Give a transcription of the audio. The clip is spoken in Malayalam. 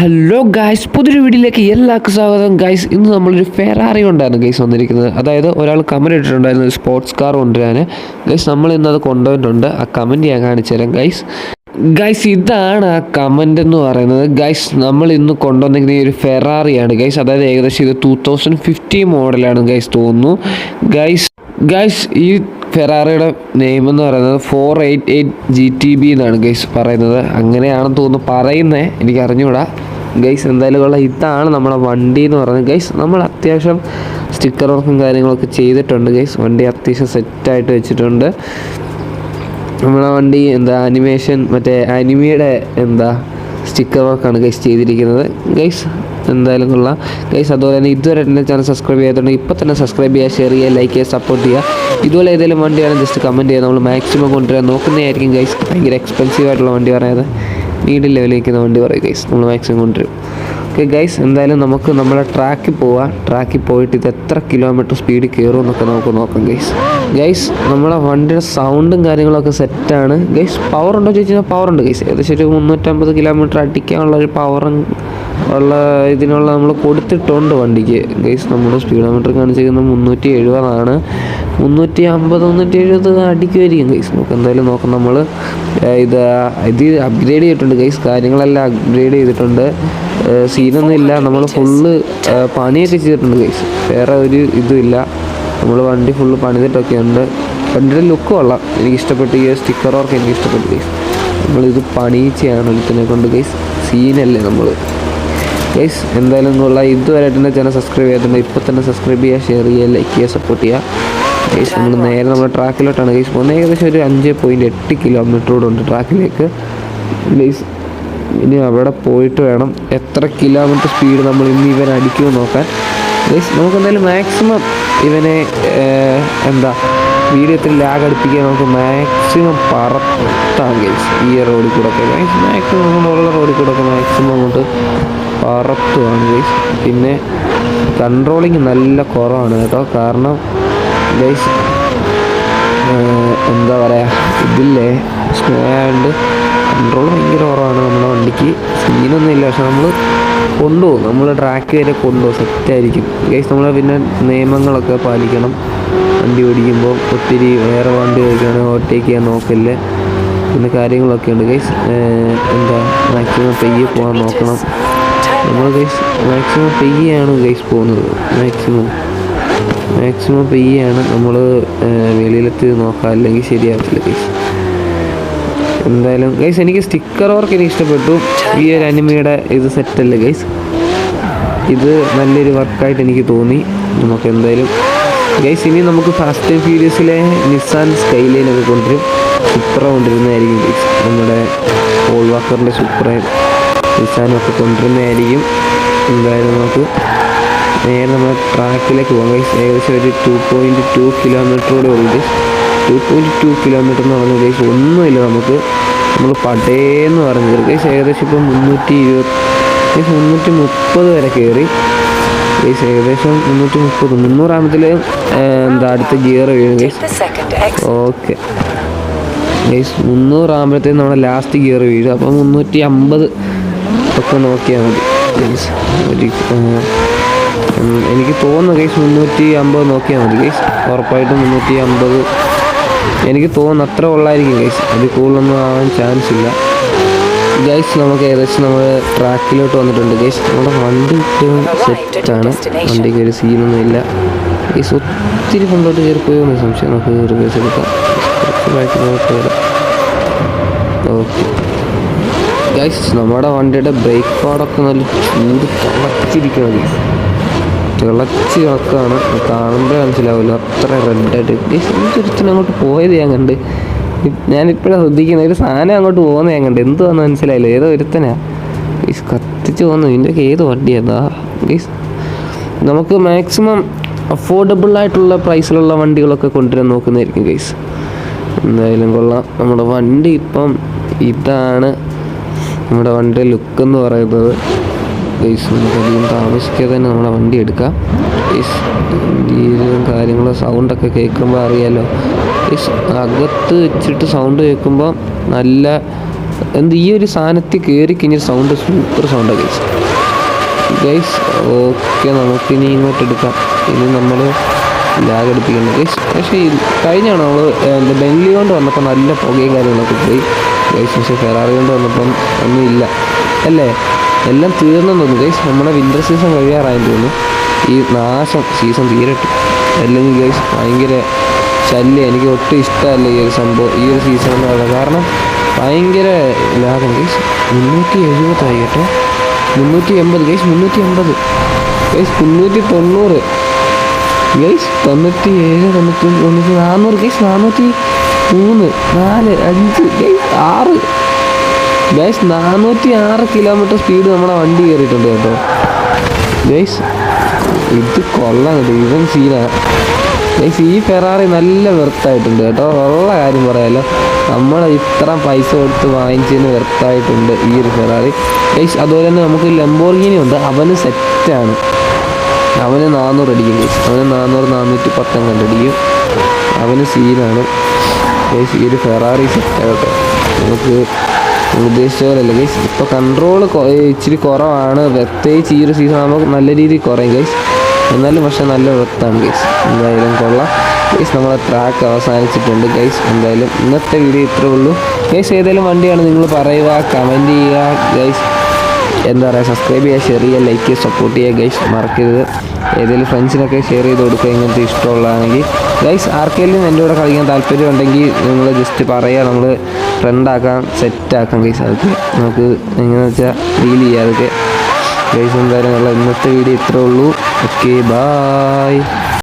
ഹലോ ഗായ്സ് പുതിയൊരു വീഡിയോയിലേക്ക് എല്ലാവർക്കും സ്വാഗതം. ഗായ്സ് ഇന്ന് നമ്മളൊരു ഫെറാറി ഉണ്ടായിരുന്നു ഗൈസ് വന്നിരിക്കുന്നത്. അതായത് ഒരാൾ കമന്റ് ഇട്ടിട്ടുണ്ടായിരുന്നു സ്പോർട്സ് കാർ കൊണ്ടുവരാൻ. ഗൈസ് നമ്മൾ ഇന്ന് അത് കൊണ്ടുവന്നിട്ടുണ്ട്. ആ കമന്റ് ഞാൻ കാണിച്ചു തരാം ഗൈസ് ഗൈസ് ഇതാണ് ആ കമന്റ് എന്ന് പറയുന്നത്. ഗൈസ് നമ്മൾ ഇന്ന് കൊണ്ടുവന്നിരിക്കുന്ന ഈ ഒരു ഫെറാറിയാണ് ഗൈസ് അതായത് ഏകദേശം ഇത് ടൂ തൗസൻഡ് ഫിഫ്റ്റി മോഡലാണ് ഗൈസ് തോന്നുന്നു. ഗൈസ് ഗൈസ് ഈ ഫെറാറിയുടെ നെയിം എന്ന് പറയുന്നത് four eight eight G T B എന്നാണ് ഗൈസ് പറയുന്നത്. അങ്ങനെയാണെന്ന് തോന്നുന്നു പറയുന്നേ എനിക്ക് അറിഞ്ഞുകൂടാ ഗൈസ് എന്തായാലും ഉള്ള ഇതാണ് നമ്മുടെ വണ്ടി എന്ന് പറയുന്നത്. ഗൈസ് നമ്മൾ അത്യാവശ്യം സ്റ്റിക്കർ വർക്കും കാര്യങ്ങളൊക്കെ ചെയ്തിട്ടുണ്ട് ഗൈസ് വണ്ടി അത്യാവശ്യം സെറ്റായിട്ട് വെച്ചിട്ടുണ്ട്. നമ്മളെ വണ്ടി എന്താ അനിമേഷൻ മറ്റേ അനിമയുടെ എന്താ സ്റ്റിക്കർ വർക്കാണ് ഗൈസ് ചെയ്തിരിക്കുന്നത്. ഗൈസ് എന്തായാലും കൊള്ളാം ഗൈസ് അതുപോലെ തന്നെ ഇതുവരെ എന്റെ ചാനൽ സബ്സ്ക്രൈബ് ചെയ്യാത്തതുകൊണ്ട് ഇപ്പോൾ തന്നെ സബ്സ്ക്രൈബ് ചെയ്യുക ഷെയർ ചെയ്യുക ലൈക്ക് ചെയ്യുക സപ്പോർട്ട് ചെയ്യുക. ഇതുപോലെ ഏതെങ്കിലും വണ്ടിയാണ് ജസ്റ്റ് കമന്റ് ചെയ്യുക. നമ്മൾ മാക്സിമം കൊണ്ടുവരാൻ നോക്കുന്നതായിരിക്കും ഗൈസ് ഭയങ്കര എക്സ്പെൻസീവ് ആയിട്ടുള്ള വണ്ടി പറയാതെ ലെവലിൽ നിൽക്കുന്ന വണ്ടി പറയും ഗൈസ് നമ്മൾ മാക്സിമം കൊണ്ടുവരും. ഓക്കെ ഗൈസ് എന്തായാലും നമുക്ക് നമ്മുടെ ട്രാക്കിൽ പോവാം. ട്രാക്കിൽ പോയിട്ട് ഇത് എത്ര കിലോമീറ്റർ സ്പീഡിൽ കയറും എന്നൊക്കെ നമുക്ക് നോക്കാം ഗൈസ് ഗൈസ് നമ്മുടെ വണ്ടിയുടെ സൗണ്ടും കാര്യങ്ങളൊക്കെ സെറ്റാണ് ഗൈസ് പവർ ഉണ്ടോ ചോദിച്ചു കഴിഞ്ഞാൽ പവർ ഉണ്ട് ഗൈസ് ഏകദേശം ഒരു മുന്നൂറ്റമ്പത് കിലോമീറ്റർ അടിക്കാനുള്ള ഒരു പവറും ഉള്ള ഇതിനുള്ള നമ്മൾ കൊടുത്തിട്ടുണ്ട് വണ്ടിക്ക്. ഗൈസ് നമ്മൾ സ്പീഡോമീറ്റർ കാണിച്ചിരിക്കുന്നത് മുന്നൂറ്റി എഴുപതാണ് മുന്നൂറ്റി അമ്പത് മുന്നൂറ്റി എഴുപത് അടിക്കുമായിരിക്കും ഗൈസ് നമുക്ക് എന്തായാലും നോക്കാം. നമ്മൾ ഇത് ഇത് അപ്ഗ്രേഡ് ചെയ്തിട്ടുണ്ട് ഗൈസ് കാര്യങ്ങളെല്ലാം അപ്ഗ്രേഡ് ചെയ്തിട്ടുണ്ട്. സീനൊന്നും ഇല്ല. നമ്മൾ ഫുള്ള് പണിയൊക്കെ ചെയ്തിട്ടുണ്ട് ഗൈസ് വേറെ ഒരു ഇതുമില്ല. നമ്മൾ വണ്ടി ഫുള്ള് പണിതിട്ടൊക്കെ ഉണ്ട്. വണ്ടിയുടെ ലുക്ക് കൊള്ളാം. എനിക്ക് ഇഷ്ടപ്പെട്ടു ഈ സ്റ്റിക്കർ വർക്ക് എനിക്ക് ഇഷ്ടപ്പെട്ടു ഗൈസ് നമ്മളിത് പണിയിച്ചാണ് ഇതിനെ കൊണ്ട് ഗൈസ് സീനല്ലേ നമ്മൾ ഗൈസ് എന്തായാലും കൊള്ളാം ഇതുവരെ തന്നെ ചാനൽ സബ്സ്ക്രൈബ് ചെയ്തിട്ടുണ്ട് ഇപ്പോൾ തന്നെ സബ്സ്ക്രൈബ് ചെയ്യുക ഷെയർ ചെയ്യുക ലൈക്ക് ചെയ്യുക സപ്പോർട്ട് ചെയ്യുക. ഗൈസ് നമ്മൾ നേരെ നമ്മുടെ ട്രാക്കിലോട്ടാണ്. ഗൈസ് പോകുന്നത് ഏകദേശം ഒരു അഞ്ച് പോയിന്റ് എട്ട് കിലോമീറ്റർ കൂടെ ഉണ്ട് ട്രാക്കിലേക്ക്. ഗൈസ് ഇനി അവിടെ പോയിട്ട് വേണം എത്ര കിലോമീറ്റർ സ്പീഡ് നമ്മൾ ഇന്ന് ഇവൻ അടിക്കുമെന്ന് നോക്കാൻ. ഗൈസ് നമുക്ക് എന്തായാലും മാക്സിമം ഇവനെ എന്താ വീഡിയോ ഇത്തിരി ലാഗ് അടുപ്പിക്കാൻ നമുക്ക് മാക്സിമം പറത്താം ഗൈസ് ഈ റോഡിൽ കൂടെ ഒക്കെ. ഗൈസ് മാക്സിമം നമ്മളുള്ള റോഡിൽ കൂടെ ഒക്കെ മാക്സിമം അങ്ങോട്ട് പറത്തുവാണ് ഗൈസ് പിന്നെ കൺട്രോളിങ് നല്ല കുറവാണ് കേട്ടോ. കാരണം ഗൈസ് എന്താ പറയുക ഇതില്ലേ? സ്നോ ആയതുകൊണ്ട് കൺട്രോൾ ഭയങ്കര കുറവാണ് നമ്മുടെ വണ്ടിക്ക്. സീനൊന്നും ഇല്ല. പക്ഷെ നമ്മൾ കൊണ്ടുപോകും. നമ്മൾ ട്രാക്ക് വരെ കൊണ്ടുപോകും. സെറ്റായിരിക്കും ഗൈസ് നമ്മൾ പിന്നെ നിയമങ്ങളൊക്കെ പാലിക്കണം. വണ്ടി ഓടിക്കുമ്പോൾ ഒത്തിരി വേറെ വണ്ടി ഓടിക്കുകയാണെങ്കിൽ ഓവർടേക്ക് ചെയ്യാൻ നോക്കല്ലേ പിന്നെ കാര്യങ്ങളൊക്കെ ഉണ്ട്. ഗൈസ് എന്താ മാക്സിമം പെയ്യെ പോകാൻ നോക്കണം. നമ്മൾ ഗൈസ് മാക്സിമം പെയ്യാണ് ഗൈസ് പോകുന്നത്. മാക്സിമം മാക്സിമം പെയ്യാണ് നമ്മൾ വെളിയിലെത്തി നോക്കാം അല്ലെങ്കിൽ ശരിയാകത്തില്ല ഗൈസ് എന്തായാലും ഗൈസ് എനിക്ക് സ്റ്റിക്കർ വർക്ക് എനിക്ക് ഇഷ്ടപ്പെട്ടു. ഈ ഒരു അനിമയുടെ ഇത് സെറ്റല്ലേ ഗൈസ് ഇത് നല്ലൊരു വർക്കായിട്ട് എനിക്ക് തോന്നി. നമുക്ക് എന്തായാലും ഗൈസ് ഇനി നമുക്ക് ഫാസ്റ്റ് ആൻഡ് ഫ്യൂരിയസിലെ നിസാൻ സ്കൈലൈനൊക്കെ കൊണ്ടുവരും. സൂപ്പറ കൊണ്ടുവരുന്നതായിരിക്കും ഗൈസ് നമ്മുടെ ഓൾ വാക്കറിന്റെ സുപ്രയും നിസാനും ഒക്കെ കൊണ്ടുവരുന്നതായിരിക്കും. എന്തായാലും നമുക്ക് നേരെ നമ്മൾ ട്രാക്കിലേക്ക് പോകാം ഗൈസ് ഏകദേശം ഒരു ടു പോയിന്റ് ടു കിലോമീറ്ററോടെ ഉള്ളൂ guys two point two kilometre എന്ന് പറഞ്ഞ ഗൈസ് ഒന്നുമില്ല നമുക്ക്. നമ്മൾ പടേന്ന് പറഞ്ഞത് ഗൈസ് ഏകദേശം ഇപ്പം മുന്നൂറ്റി ഇരുപത്തി മുന്നൂറ്റി മുപ്പത് വരെ കയറി ഗൈസ് ഏകദേശം മുന്നൂറ്റി മുപ്പത് മുന്നൂറാമത്തിൽ എന്താ അടുത്ത ഗിയർ വീഴും ഗൈസ്. ഓക്കെ ഗൈസ് മുന്നൂറാകുമ്പോഴത്തേക്കും നമ്മുടെ ലാസ്റ്റ് ഗിയർ വീഴും. അപ്പോൾ മുന്നൂറ്റി അമ്പത് ഒക്കെ നോക്കിയാൽ മതി. ഗൈസ് ഒരു എനിക്ക് തോന്നുന്നു ഗൈസ് മുന്നൂറ്റി അമ്പത് നോക്കിയാൽ മതി. ഗൈസ് ഉറപ്പായിട്ടും മുന്നൂറ്റി അമ്പത് എനിക്ക് തോന്നുന്നു അത്ര ഉള്ളായിരിക്കും ഗൈസ് അത് കൂടുതലൊന്നും ആവാൻ ചാൻസ് ഇല്ല. ഗൈസ് നമുക്ക് ഏകദേശം നമ്മൾ ട്രാക്കിലോട്ട് വന്നിട്ടുണ്ട് ഗൈസ് നമ്മുടെ വണ്ടി സെറ്റാണ്. വണ്ടിക്ക് ഒരു സീനൊന്നും ഇല്ല. ഗൈസ് ഒത്തിരി കൊണ്ടോട്ട് കയറി പോയോ എന്ന് സംശയം. നമുക്ക് റിവേഴ്സ് എടുക്കാം. ഓക്കെ ഗൈസ് നമ്മുടെ വണ്ടിയുടെ ബ്രേക്ക് പാഡൊക്കെ നല്ല ചൂട് തളച്ചിരിക്കണം തിളച്ച് കിടക്കുകയാണ് കാണുമ്പോൾ മനസ്സിലാവില്ല. അത്ര റെഡായിട്ട് ഈ ഒരുത്തിന് അങ്ങോട്ട് പോയത് ഞാൻ കണ്ട്. ഞാനിപ്പോഴാണ് ശ്രദ്ധിക്കുന്നത്. ഒരു സാധനം അങ്ങോട്ട് പോകുന്നത് ഞാൻ കണ്ട്. എന്തുവാന്ന് മനസ്സിലായില്ല. ഏതോ ഒരുത്തനാ. ഗൈസ് കത്തിച്ച് പോകുന്നു ഇതിന്റെയൊക്കെ ഏത് വണ്ടിയാ ഗൈസ് നമുക്ക് മാക്സിമം അഫോർഡബിൾ ആയിട്ടുള്ള പ്രൈസിലുള്ള വണ്ടികളൊക്കെ കൊണ്ടുവരാൻ നോക്കുന്നതായിരിക്കും ഗൈസ് എന്തായാലും കൊള്ളാം. നമ്മുടെ വണ്ടി ഇപ്പം ഇതാണ്. നമ്മുടെ വണ്ടിയുടെ ലുക്ക് എന്ന് പറയുന്നത്. ഗൈസ് നമുക്ക് അധികം താമസിക്കാതെ തന്നെ നമ്മളെ വണ്ടി എടുക്കാം ഗൈസ് ഇന്ത്യയിലും കാര്യങ്ങളും സൗണ്ടൊക്കെ കേൾക്കുമ്പോൾ അറിയാമല്ലോ ഗൈസ് അകത്ത് വെച്ചിട്ട് സൗണ്ട് കേൾക്കുമ്പോൾ നല്ല എന്ത് ഈ ഒരു സാധനത്തിൽ കയറി കഴിഞ്ഞ സൗണ്ട് സൂപ്പർ സൗണ്ടാണ് ഗൈസ് ഗൈസ് ഓക്കെ നമുക്കിനി ഇങ്ങോട്ട് എടുക്കാം. ഇനി നമ്മൾ ലാഗ് എടുപ്പിക്കുന്നത് ഗൈസ് പക്ഷേ കഴിഞ്ഞാണ് നമ്മൾ ബംഗ്ലി കൊണ്ട് വന്നപ്പോൾ നല്ല പുകയും കാര്യങ്ങളൊക്കെ പോയി. ഗൈസ് പക്ഷേ ഫെറാറി കൊണ്ട് വന്നപ്പം ഒന്നുമില്ല. അല്ലേ? എല്ലാം തീർന്നു തോന്നുന്നു. ഗൈസ് നമ്മുടെ വിന്റർ സീസൺ കഴിയാറായെന്ന് തോന്നുന്നു. ഈ നാശം സീസൺ തീരട്ടെ. അല്ലെങ്കിൽ ഗൈസ് ഭയങ്കര ശല്യം. എനിക്ക് ഒട്ടും ഇഷ്ടമല്ല ഈ ഒരു സംഭവം ഈ ഒരു സീസൺ എന്ന് പറയുന്നത്. കാരണം ഭയങ്കര ലാഭം. ഗൈസ് മുന്നൂറ്റി എഴുപതായി കേട്ടോ മുന്നൂറ്റി എൺപത് ഗൈസ് മുന്നൂറ്റി എൺപത് ഗൈസ് മുന്നൂറ്റി തൊണ്ണൂറ് ഗൈസ് തൊണ്ണൂറ്റി ഏഴ് തൊണ്ണൂറ്റി തൊണ്ണൂറ്റി നാനൂറ് ഗൈസ് നാനൂറ്റി മൂന്ന് നാല് അഞ്ച് ഗൈസ് ആറ്. ഗൈസ് നാനൂറ്റി ആറ് കിലോമീറ്റർ സ്പീഡ് നമ്മുടെ വണ്ടി കയറിയിട്ടുണ്ട് കേട്ടോ. ഗൈസ് ഇത് കൊള്ളാം കേട്ടോ. ഇവൻ സീനാ ഗൈസ് ഈ ഫെറാറി നല്ല വെറുത്തായിട്ടുണ്ട് കേട്ടോ. ഉള്ള കാര്യം പറയാലോ. നമ്മൾ ഇത്ര പൈസ കൊടുത്ത് വാങ്ങിച്ചതിന് വെറുത്തായിട്ടുണ്ട് ഈ ഒരു ഫെറാറി ഗൈസ് അതുപോലെ തന്നെ നമുക്ക് ലംബോർഗിനി ഉണ്ട്. അവന് സെറ്റാണ് അവന് നാനൂറ് അടിക്കും ഗൈസ് അവന് നാനൂറ് നാനൂറ്റി പത്തം അടിക്കും അവന് സീനാണ് ഗൈസ് ഈ ഒരു ഫെറാറി സെറ്റാകട്ടെ നമുക്ക് ഉദ്ദേശിച്ച പോലെയല്ല ഗൈസ് ഇപ്പോൾ കൺട്രോൾ ഇച്ചിരി കുറവാണ്. പ്രത്യേകിച്ച് ഈ ഒരു സീസൺ ആകുമ്പോൾ നല്ല രീതിയിൽ കുറയും ഗൈസ് എന്നാലും പക്ഷേ നല്ല വൃത്താണ് ഗൈസ് എന്തായാലും കൊള്ളാം. ഗൈസ് നമ്മളെ ട്രാക്ക് അവസാനിച്ചിട്ടുണ്ട് ഗൈസ് എന്തായാലും ഇന്നത്തെ വീഡിയോ ഇത്രേ ഉള്ളൂ. ഗൈസ് ഏതെങ്കിലും വണ്ടിയാണ് നിങ്ങൾ പറയുക കമന്റ് ചെയ്യുക ഗൈസ് എന്താ പറയുക സബ്സ്ക്രൈബ് ചെയ്യുക ഷെയർ ചെയ്യുക ലൈക്ക് ചെയ്യുക സപ്പോർട്ട് ചെയ്യുക ഗൈസ് മറക്കരുത്. ഏതെങ്കിലും ഫ്രണ്ട്സിനൊക്കെ ഷെയർ ചെയ്ത് കൊടുക്കുക ഇങ്ങനത്തെ ഇഷ്ടമുള്ളതാണെങ്കിൽ. ഗൈസ് ആർക്കെങ്കിലും എന്റെ കൂടെ കളിക്കാൻ താല്പര്യം ഉണ്ടെങ്കിൽ നിങ്ങൾ ജസ്റ്റ് പറയുക നമ്മൾ ഫ്രണ്ടാക്കാം സെറ്റാക്കാൻ ഗൈസ് അതൊക്കെ നമുക്ക് എങ്ങനെ വെച്ചാൽ ഫീൽ ചെയ്യാം അതൊക്കെ. ഗൈസ് എന്തായാലും ഇന്നത്തെ വീഡിയോ ഇത്രേ ഉള്ളൂ. Okay bye